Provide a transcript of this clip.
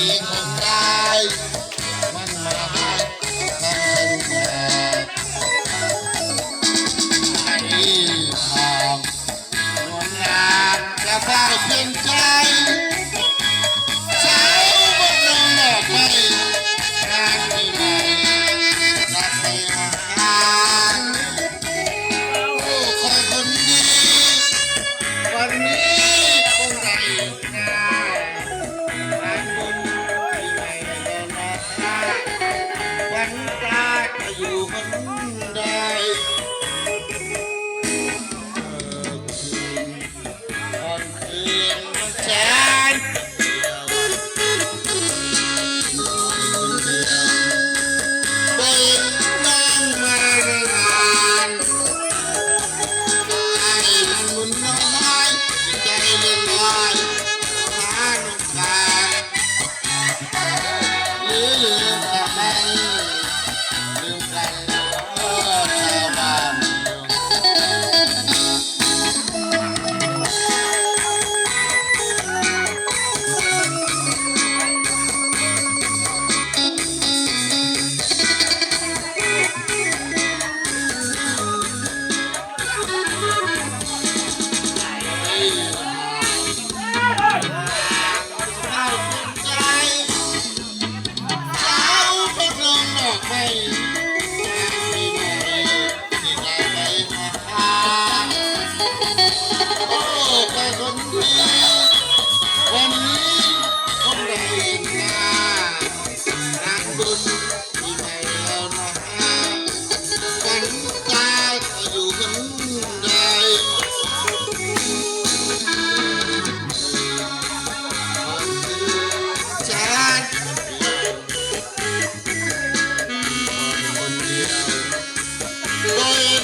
Hare อยู่คนใดเออคืนตนคืนแส Oh, yeah.